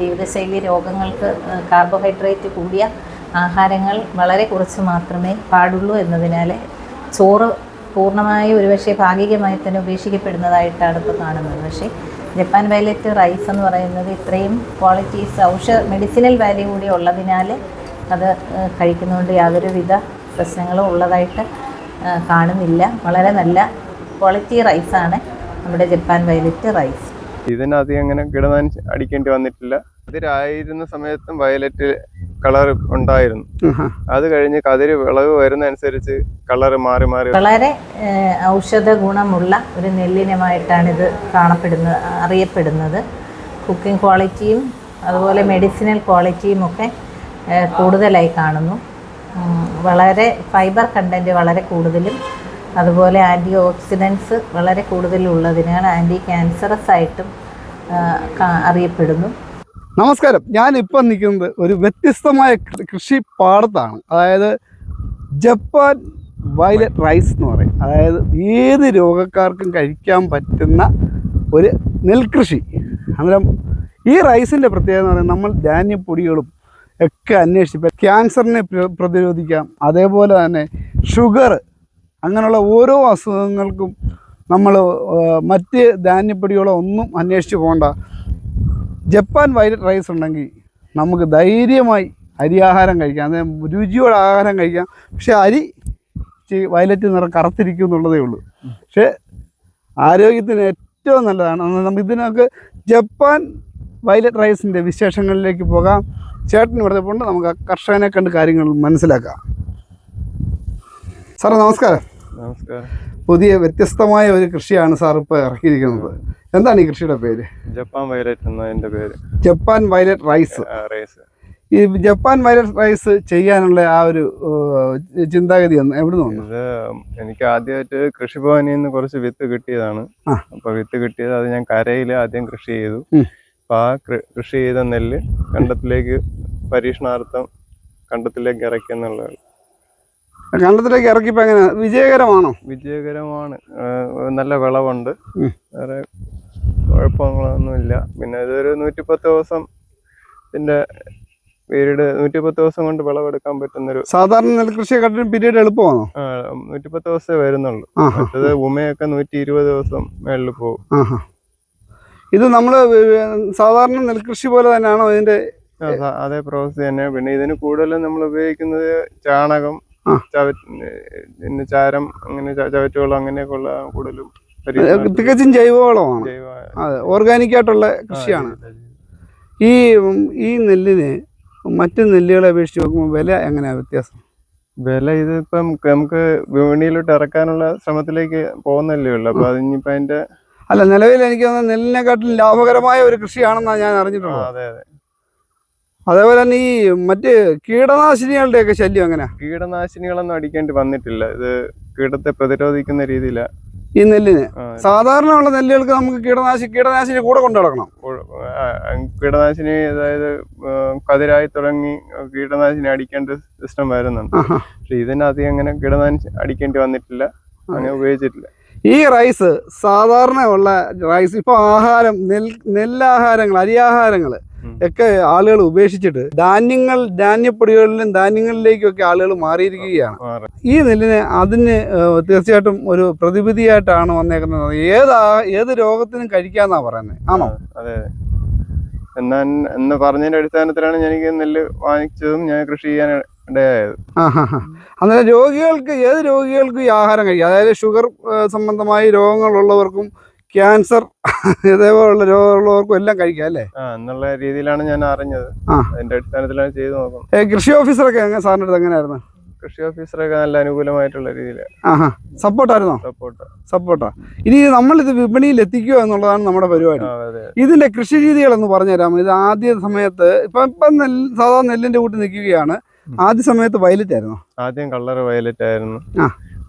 ജീവിതശൈലി രോഗങ്ങൾക്ക് കാർബോഹൈഡ്രേറ്റ് കൂടിയ ആഹാരങ്ങൾ വളരെ കുറച്ച് മാത്രമേ പാടുള്ളൂ എന്നതിനാൽ ചോറ് പൂർണമായി ഒരുപക്ഷെ ഭാഗികമായി തന്നെ ഉപേക്ഷിക്കപ്പെടുന്നതായിട്ടാണ് ഇപ്പോൾ കാണുന്നത്. പക്ഷേ ജപ്പാൻ വയലറ്റ് റൈസ് എന്ന് പറയുന്നത് ഇത്രയും ക്വാളിറ്റി ഔഷധ മെഡിസിനൽ വാല്യൂ കൂടി ഉള്ളതിനാൽ അത് കഴിക്കുന്നതുകൊണ്ട് യാതൊരുവിധ പ്രശ്നങ്ങളും ഉള്ളതായിട്ട് കാണുന്നില്ല. വളരെ നല്ല ക്വാളിറ്റി റൈസാണ് നമ്മുടെ ജപ്പാൻ വയലറ്റ് റൈസ് ഇതിനധികം അങ്ങനെ കിടന്നാൻ അടിക്കേണ്ടി വന്നിട്ടില്ല. അതിരായിരുന്ന സമയത്തും വയലറ്റ് കളർ ഉണ്ടായിരുന്നു. അത് കഴിഞ്ഞ് കതിര് വിളവ് വരുന്ന അനുസരിച്ച് കളർ മാറി മാറി. വളരെ ഔഷധ ഗുണമുള്ള ഒരു നെല്ലിനമായിട്ടാണ് ഇത് കാണപ്പെടുന്നത് അറിയപ്പെടുന്നത്. കുക്കിംഗ് ക്വാളിറ്റിയും അതുപോലെ മെഡിസിനൽ ക്വാളിറ്റിയും ഒക്കെ കൂടുതലായി കാണുന്നു. വളരെ ഫൈബർ കണ്ടന്റ് വളരെ കൂടുതലും അതുപോലെ ആന്റി ഓക്സിഡൻസ് വളരെ കൂടുതലുള്ളതിനാൽ ആന്റി ക്യാൻസറസ് ആയിട്ടും അറിയപ്പെടുന്നു. നമസ്കാരം. ഞാൻ ഇപ്പം നിൽക്കുന്നത് ഒരു വ്യത്യസ്തമായ കൃഷി പാടത്താണ്. അതായത് ജപ്പാൻ വയലറ്റ് റൈസ് എന്ന് പറയും. അതായത് ഏത് രോഗക്കാർക്കും കഴിക്കാൻ പറ്റുന്ന ഒരു നെൽകൃഷി. അന്നേരം ഈ റൈസിന്റെ പ്രത്യേകത എന്ന് പറയുന്നത് നമ്മൾ ധാന്യപ്പൊടികളും ഒക്കെ അന്വേഷിച്ച് ക്യാൻസറിനെ പ്രതിരോധിക്കാം. അതേപോലെ തന്നെ ഷുഗർ അങ്ങനെയുള്ള ഓരോ അസുഖങ്ങൾക്കും നമ്മൾ മറ്റ് ധാന്യപ്പൊടികളോ ഒന്നും അന്വേഷിച്ച് പോകണ്ട. ജപ്പാൻ വയലറ്റ് റൈസ് ഉണ്ടെങ്കിൽ നമുക്ക് ധൈര്യമായി അരിയാഹാരം കഴിക്കാം. അതായത് രുചിയോടെ ആഹാരം കഴിക്കാം. പക്ഷേ അരി വയലറ്റ് നിറം കറുത്തിരിക്കും എന്നുള്ളതേ ഉള്ളൂ. പക്ഷേ ആരോഗ്യത്തിന് ഏറ്റവും നല്ലതാണ്. നമുക്ക് ഇതിനൊക്കെ ജപ്പാൻ വയലറ്റ് റൈസിന്റെ വിശേഷങ്ങളിലേക്ക് പോകാം. ചേട്ടൻ ഇവിടെ പോകേണ്ട നമുക്ക് ആ കർഷകനെ കണ്ട് കാര്യങ്ങൾ മനസ്സിലാക്കാം. സാറേ നമസ്കാരം. നമസ്കാരം. പുതിയ വ്യത്യസ്തമായ ഒരു കൃഷിയാണ് സാർ ഇപ്പോൾ ഇറക്കിയിരിക്കുന്നത്. എന്താണ് ഈ കൃഷിയുടെ പേര്? ജപ്പാൻ വയലറ്റ് എന്നതിന്റെ പേര്. Japan violet rice. റൈസ്. ഈ ജപ്പാൻ വയലറ്റ് റൈസ് ചെയ്യാനുള്ള ആ ഒരു ചിന്താഗതി എവിടെ നിന്ന് ഇത് എനിക്ക് ആദ്യമായിട്ട് കൃഷിഭവനിൽ നിന്ന് കുറച്ച് വിത്ത് കിട്ടിയതാണ്. അപ്പോൾ അപ്പൊ വിത്ത് കിട്ടിയത് അത് ഞാൻ കരയിൽ ആദ്യം കൃഷി ചെയ്തു. ഉം. അപ്പൊ ആ കൃഷി ചെയ്ത നെല്ല് കണ്ടത്തിലേക്ക് പരീക്ഷണാർത്ഥം കണ്ടത്തിലേക്ക് ഇറക്കി എന്നുള്ളതാണ്. കണ്ടത്തിലേക്ക് ഇറക്കിപ്പോ എങ്ങനെ? വിജയകരമാണോ? വിജയകരമാണ്. നല്ല വിളവുണ്ട്. വേറെ കുഴപ്പങ്ങളൊന്നുമില്ല. പിന്നെ ഇതൊരു നൂറ്റിപ്പത്ത് ദിവസം ഇതിന്റെ പീരീഡ് നൂറ്റിപ്പത്ത് ദിവസം കൊണ്ട് വിളവെടുക്കാൻ പറ്റുന്നൊരു സാധാരണ നെൽകൃഷിയെക്കാട്ടിലും പീരീഡ് എളുപ്പമാണോ? നൂറ്റി നൂറ്റിപ്പത്ത് ദിവസമേ വരുന്നുള്ളൂ. മറ്റത് ഉമയൊക്കെ നൂറ്റി ഇരുപത് ദിവസം മേളിൽ പോകും. ഇത് നമ്മൾ സാധാരണ നെൽകൃഷി പോലെ തന്നെയാണോ ഇതിന്റെ? അതേ പ്രോസസ് തന്നെ. പിന്നെ ഇതിന് കൂടുതലും നമ്മൾ ഉപയോഗിക്കുന്നത് ചാണകം പിന്നെ ചാരം അങ്ങനെ ചവറ്റുവെള്ളം അങ്ങനെയൊക്കെ ഉള്ള കൂടുതലും തികച്ചും ജൈവവളമാണ്. ജൈവ അതെ ഓർഗാനിക് ആയിട്ടുള്ള കൃഷിയാണ്. ഈ ഈ നെല്ലിന് മറ്റു നെല്ലുകളെ അപേക്ഷിച്ച് നോക്കുമ്പോൾ വില എങ്ങനെയാ വ്യത്യാസം? വില ഇതിപ്പം നമുക്ക് വിപണിയിലോട്ട് ഇറക്കാനുള്ള ശ്രമത്തിലേക്ക് പോകുന്നല്ലേ ഉള്ളു. അപ്പൊ അതിനിപ്പോ അതിന്റെ അല്ല നിലവിൽ എനിക്ക് തോന്നുന്നത് നെല്ലിനെക്കാട്ടിലും ലാഭകരമായ ഒരു കൃഷിയാണെന്നാണ് ഞാൻ അറിഞ്ഞിട്ടുള്ളത്. അതെ അതെ. അതേപോലെ തന്നെ ഈ മറ്റ് കീടനാശിനികളുടെ ഒക്കെ ശല്യം എങ്ങനെയാ കീടനാശിനികളൊന്നും അടിക്കേണ്ടി വന്നിട്ടില്ല. ഇത് കീടത്തെ പ്രതിരോധിക്കുന്ന രീതിയില. ഈ നെല്ലിന്? സാധാരണ ഉള്ള നെല്ലുകൾക്ക് നമുക്ക് കീടനാശി കീടനാശിനി കൂടെ കൊണ്ടു നടക്കണം കീടനാശിനി അതായത് കതിരായി തുടങ്ങി കീടനാശിനി അടിക്കേണ്ട സിസ്റ്റം വരുന്നുണ്ട്. പക്ഷെ ഇതിനകത്ത് അങ്ങനെ കീടനാശിനി അടിക്കേണ്ടി വന്നിട്ടില്ല. അങ്ങനെ ഉപയോഗിച്ചിട്ടില്ല. ഈ റൈസ് സാധാരണ ഉള്ള റൈസ് ഇപ്പോൾ ആഹാരം നെൽ നെല്ലാഹാരങ്ങൾ അരിയാഹാരങ്ങൾ ഉം. ഒക്കെ ആളുകൾ ഉപേക്ഷിച്ചിട്ട് ധാന്യങ്ങൾ ധാന്യപ്പൊടികളിലും ധാന്യങ്ങളിലേക്കും ഒക്കെ ആളുകൾ മാറിയിരിക്കുകയാണ്. മാറി. ഈ നെല്ലിന് അതിന് തീർച്ചയായിട്ടും ഒരു പ്രതിവിധിയായിട്ടാണ് വന്നേക്കുന്നത്. ഏതാ ഏത് രോഗത്തിനും കഴിക്കാന്നാ പറയുന്നത് ആണോ? അതെ അതെ. എന്നാ എന്ന് പറഞ്ഞതിന്റെ അടിസ്ഥാനത്തിലാണ് ഞാൻ എനിക്ക് നെല്ല് വാങ്ങിച്ചതും ഞാൻ കൃഷി ചെയ്യാൻ ഇടയായത്. അങ്ങനെ അന്നേരം രോഗികൾക്ക് ഏത് രോഗികൾക്കും ഈ ആഹാരം കഴിക്കാം? അതായത് ഷുഗർ സംബന്ധമായി രോഗങ്ങളുള്ളവർക്കും ക്യാൻസർ ഇതേപോലുള്ള രോഗമുള്ളവർക്കും എല്ലാം കഴിക്കാം അല്ലേ? എന്നുള്ള രീതിയിലാണ് ഞാൻ അറിഞ്ഞത്. അതിന്റെ അടിസ്ഥാനത്തിലാണ് ചെയ്തു നോക്കുന്നത്. കൃഷി ഓഫീസറൊക്കെ സാറിന്റെ സാറിന്റെ അടുത്ത് എങ്ങനെയായിരുന്നു? കൃഷി ഓഫീസറൊക്കെ നല്ല അനുകൂലമായിട്ടുള്ള രീതിയിൽ ആഹാ സപ്പോർട്ടായിരുന്നോ? സപ്പോർട്ട്. സപ്പോർട്ടാ. ഇനി നമ്മളിത് വിപണിയിൽ എത്തിക്കുക എന്നുള്ളതാണ് നമ്മുടെ പരിപാടി. ഇതിന്റെ കൃഷി രീതികളെന്ന് പറഞ്ഞുതരാമോ? ഇത് ആദ്യ സമയത്ത് ഇപ്പൊ ഇപ്പം നെല്ല് സാധാരണ നെല്ലിന്റെ കൂട്ടി നിൽക്കുകയാണ്. ആദ്യ സമയത്ത് വയലറ്റ് ആയിരുന്നു ആദ്യം കളർ വയലറ്റ് ആയിരുന്നു.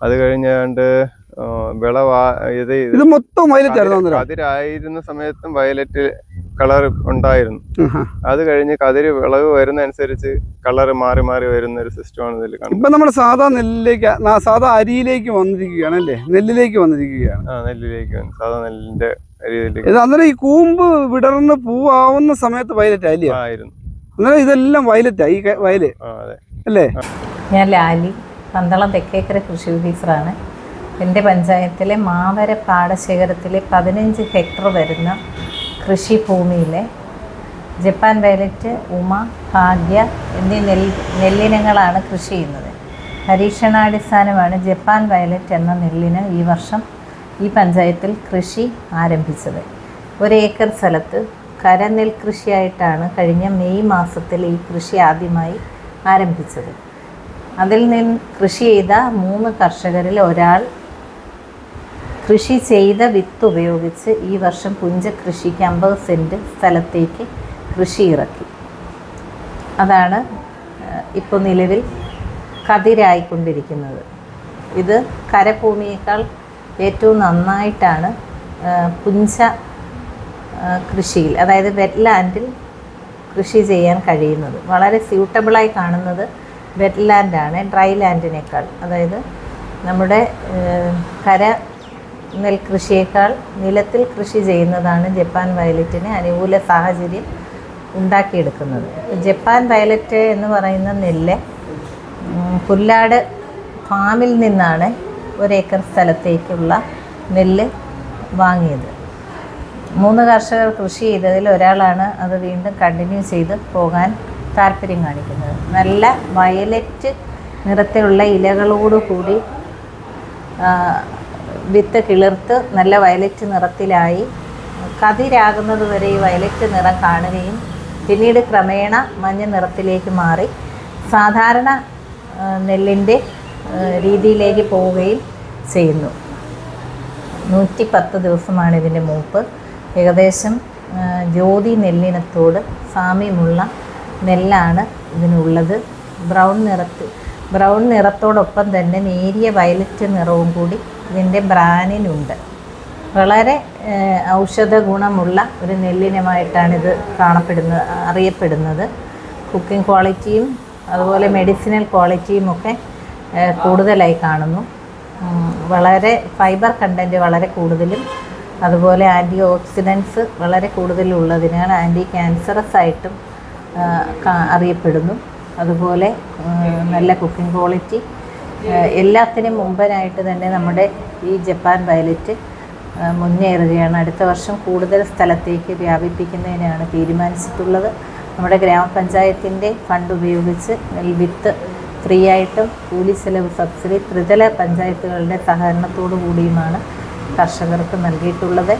അത് കഴിഞ്ഞാണ്ട് വിളവാ ഇത് ഇത് മൊത്തം വയലറ്റ് കതിരായിരുന്ന സമയത്തും വയലറ്റ് കളർ ഉണ്ടായിരുന്നു. അത് കഴിഞ്ഞ് കതിര് വിളവ് വരുന്ന അനുസരിച്ച് കളർ മാറി മാറി വരുന്ന ഒരു സിസ്റ്റമാണ് ഇതിൽ കാണുന്നത്. ഇപ്പൊ നമ്മൾ സാധാ നെല്ലിലേക്ക് നാ- സാധാ അരിയിലേക്ക് വന്നിരിക്കുകയാണ് അല്ലേ? നെല്ലിലേക്ക് വന്നിരിക്കുകയാണ്. ആ നെല്ലിലേക്ക് വന്നു സാധാ നെല്ലിന്റെ അരിയിലേക്ക്. അന്നേരം ഈ കൂമ്പ് വിടർന്ന് പൂവാവുന്ന സമയത്ത് വയലറ്റ് അല്ലേ ആയിരുന്നു. അന്നേരം ഇതെല്ലാം വയലറ്റാ ഈ വയൽ അതെ. അല്ലേ? ഞാൻ ലാലി പന്തളം തെക്കേക്കര കൃഷി ഓഫീസറാണ് എന്റെ പഞ്ചായത്തിലെ മാവര പാടശേഖരത്തിലെ പതിനഞ്ച് ഹെക്ടർ വരുന്ന കൃഷിഭൂമിയിലെ ജപ്പാൻ വയലറ്റ് ഉമ ഭാഗ്യ എന്നീ നെൽ നെല്ലിനങ്ങളാണ് കൃഷി ചെയ്യുന്നത്. പരീക്ഷണാടിസ്ഥാനമാണ് ജപ്പാൻ വയലറ്റ് എന്ന നെല്ലിന് ഈ വർഷം ഈ പഞ്ചായത്തിൽ കൃഷി ആരംഭിച്ചത്. ഒരു ഏക്കർ സ്ഥലത്ത് കരനെൽ കൃഷിയായിട്ടാണ് കഴിഞ്ഞ മെയ് മാസത്തിൽ ഈ കൃഷി ആദ്യമായി ആരംഭിച്ചത്. അതിൽ നിന്ന് കൃഷി ചെയ്ത മൂന്ന് കർഷകരിൽ ഒരാൾ കൃഷി ചെയ്ത വിത്ത് ഉപയോഗിച്ച് ഈ വർഷം പുഞ്ച കൃഷിക്ക് അമ്പത് സെന്റ് സ്ഥലത്തേക്ക് കൃഷി ഇറക്കി. അതാണ് ഇപ്പോൾ നിലവിൽ കതിരായിക്കൊണ്ടിരിക്കുന്നത്. ഇത് കരഭൂമിയേക്കാൾ ഏറ്റവും നന്നായിട്ടാണ് പുഞ്ച കൃഷിയിൽ അതായത് വെറ്റ്ലാൻഡിൽ കൃഷി ചെയ്യാൻ കഴിയുന്നത്. വളരെ സ്യൂട്ടബിളായി കാണുന്നത് വെറ്റ്ലാൻഡാണ് ഡ്രൈ ലാൻഡിനേക്കാൾ. അതായത് നമ്മുടെ കര നെൽകൃഷിയേക്കാൾ നിലത്തിൽ കൃഷി ചെയ്യുന്നതാണ് ജപ്പാൻ വയലറ്റിന് അനുകൂല സാഹചര്യം ഉണ്ടാക്കിയെടുക്കുന്നത്. ജപ്പാൻ വയലറ്റ് എന്ന് പറയുന്ന നെല്ല് പുല്ലാട് ഫാമിൽ നിന്നാണ് ഒരേക്കർ സ്ഥലത്തേക്കുള്ള നെല്ല് വാങ്ങിയത്. മൂന്ന് കർഷകർ കൃഷി ചെയ്തതിൽ ഒരാളാണ് അത് വീണ്ടും കണ്ടിന്യൂ ചെയ്ത് പോകാൻ താല്പര്യം കാണിക്കുന്നത്. നല്ല വയലറ്റ് നിറത്തിലുള്ള ഇലകളോടുകൂടി വിത്ത് കിളിർത്ത് നല്ല വയലറ്റ് നിറത്തിലായി. കതിരാകുന്നത് വരെ ഈ വയലറ്റ് നിറം കാണുകയും പിന്നീട് ക്രമേണ മഞ്ഞ നിറത്തിലേക്ക് മാറി. സാധാരണ നെല്ലിന്റെ രീതിയിലേക്ക് പോവുകയും ചെയ്യുന്നു. നൂറ്റി പത്ത് ദിവസമാണ് ഇതിന്റെ മൂപ്പ്. ഏകദേശം ജ്യോതി നെല്ലിനത്തോട് സാമ്യമുള്ള നെല്ലാണ് ഇതിനുള്ളത്. ബ്രൗൺ നിറത്തിൽ ബ്രൗൺ നിറത്തോടൊപ്പം തന്നെ നേരിയ വയലറ്റ് നിറവും കൂടി ഇതിന്റെ ബ്രാനിനുണ്ട് വളരെ ഔഷധ ഗുണമുള്ള ഒരു നെല്ലിനമായിട്ടാണിത് കാണപ്പെടുന്നത് അറിയപ്പെടുന്നത്. കുക്കിംഗ് ക്വാളിറ്റിയും അതുപോലെ മെഡിസിനൽ ക്വാളിറ്റിയും ഒക്കെ കൂടുതലായി കാണുന്നു. വളരെ ഫൈബർ കണ്ടന്റ് വളരെ കൂടുതലും അതുപോലെ ആന്റി ഓക്സിഡൻസ് വളരെ കൂടുതലുള്ളതിനാൽ ആന്റി ക്യാൻസറസ് ആയിട്ടും അറിയപ്പെടുന്നു. അതുപോലെ നല്ല കുക്കിംഗ് ക്വാളിറ്റി. എല്ലാത്തിനും മുമ്പനായിട്ട് തന്നെ നമ്മുടെ ഈ ജപ്പാൻ വയലറ്റ് മുന്നേറുകയാണ്. അടുത്ത വർഷം കൂടുതൽ സ്ഥലത്തേക്ക് വ്യാപിപ്പിക്കുന്നതിനാണ് തീരുമാനിച്ചിട്ടുള്ളത്. നമ്മുടെ ഗ്രാമപഞ്ചായത്തിന്റെ ഫണ്ട് ഉപയോഗിച്ച് വിത്ത് ഫ്രീ ആയിട്ടും കൂലി ചെലവ് സബ്സിഡി ത്രിതല പഞ്ചായത്തുകളുടെ സഹകരണത്തോടു കൂടിയുമാണ് കർഷകർക്ക് നൽകിയിട്ടുള്ളത്.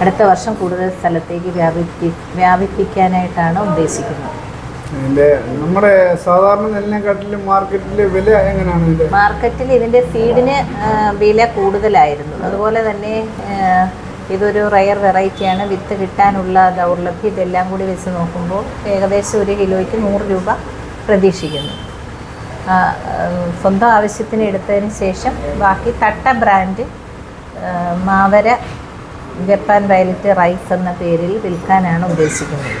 അടുത്ത വർഷം കൂടുതൽ സ്ഥലത്തേക്ക് വ്യാപിപ്പി വ്യാപിപ്പിക്കാനായിട്ടാണ് ഉദ്ദേശിക്കുന്നത്. ഇതിന്റെ നമ്മുടെ സാധാരണ നെല്ലിനെക്കാട്ടിലും മാർക്കറ്റിലെ വില എങ്ങനെയാണ് ഇതിന്റെ? മാർക്കറ്റിൽ ഇതിന്റെ സീഡിന് വില കൂടുതലായിരുന്നു. അതുപോലെ തന്നെ ഇതൊരു റയർ വെറൈറ്റിയാണ് വിത്ത് കിട്ടാനുള്ള ദൗർലഭ്യം ഇതെല്ലാം കൂടി വെച്ച് നോക്കുമ്പോൾ ഏകദേശം ഒരു കിലോയ്ക്ക് നൂറ് രൂപ പ്രതീക്ഷിക്കുന്നു. സ്വന്തം ആവശ്യത്തിന് എടുത്തതിന് ശേഷം ബാക്കി തട്ട ബ്രാൻഡ് മാവര ജപ്പാൻ വയലറ്റ് റൈസ് എന്ന പേരിൽ വിൽക്കാനാണ് ഉദ്ദേശിക്കുന്നത്.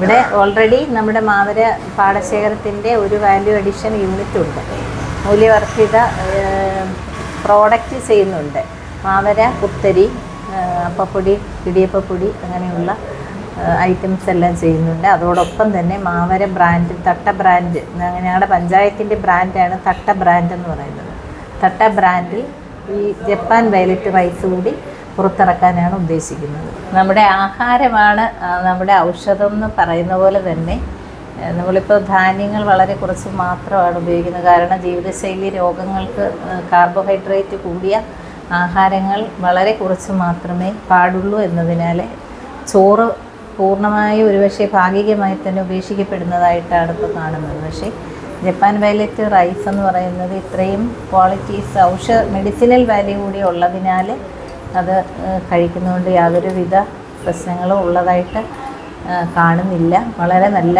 ഇവിടെ ഓൾറെഡി നമ്മുടെ മാവര പാടശേഖരത്തിന്റെ ഒരു വാല്യൂ അഡീഷൻ യൂണിറ്റ് ഉണ്ട്. മൂല്യവർദ്ധിത പ്രോഡക്റ്റ് ചെയ്യുന്നുണ്ട്. മാവര കുത്തരി അപ്പപ്പൊടി ഇടിയപ്പപ്പൊടി അങ്ങനെയുള്ള ഐറ്റംസ് എല്ലാം ചെയ്യുന്നുണ്ട്. അതോടൊപ്പം തന്നെ മാവര ബ്രാൻഡ് തട്ട ബ്രാൻഡ് ഞങ്ങളുടെ പഞ്ചായത്തിന്റെ ബ്രാൻഡാണ് തട്ട ബ്രാൻഡ് എന്ന് പറയുന്നത്. തട്ട ബ്രാൻഡിൽ ഈ ജപ്പാൻ വയലറ്റ് റൈസ് കൂടി പുറത്തിറക്കാനാണ് ഉദ്ദേശിക്കുന്നത്. നമ്മുടെ ആഹാരമാണ് നമ്മുടെ ഔഷധം എന്ന് പറയുന്ന പോലെ തന്നെ നമ്മളിപ്പോൾ ധാന്യങ്ങൾ വളരെ കുറച്ച് മാത്രമാണ് ഉപയോഗിക്കുന്നത്. കാരണം ജീവിതശൈലി രോഗങ്ങൾക്ക് കാർബോഹൈഡ്രേറ്റ് കൂടിയ ആഹാരങ്ങൾ വളരെ കുറച്ച് മാത്രമേ പാടുള്ളൂ എന്നതിനാൽ ചോറ് പൂർണമായും ഒരുപക്ഷെ ഭാഗികമായി തന്നെ ഉപേക്ഷിക്കപ്പെടുന്നതായിട്ടാണ് ഇപ്പോൾ കാണുന്നത്. പക്ഷേ ജപ്പാൻ വയലറ്റ് റൈസ് എന്ന് പറയുന്നത് ഇത്രയും ക്വാളിറ്റീസ് ഔഷധ മെഡിസിനൽ വാല്യൂ കൂടി ഉള്ളതിനാൽ അത് കഴിക്കുന്നതുകൊണ്ട് യാതൊരുവിധ പ്രശ്നങ്ങളും ഉള്ളതായിട്ട് കാണുന്നില്ല. വളരെ നല്ല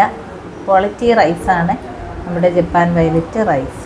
ക്വാളിറ്റി റൈസാണ് നമ്മുടെ ജപ്പാൻ വയലറ്റ് റൈസ്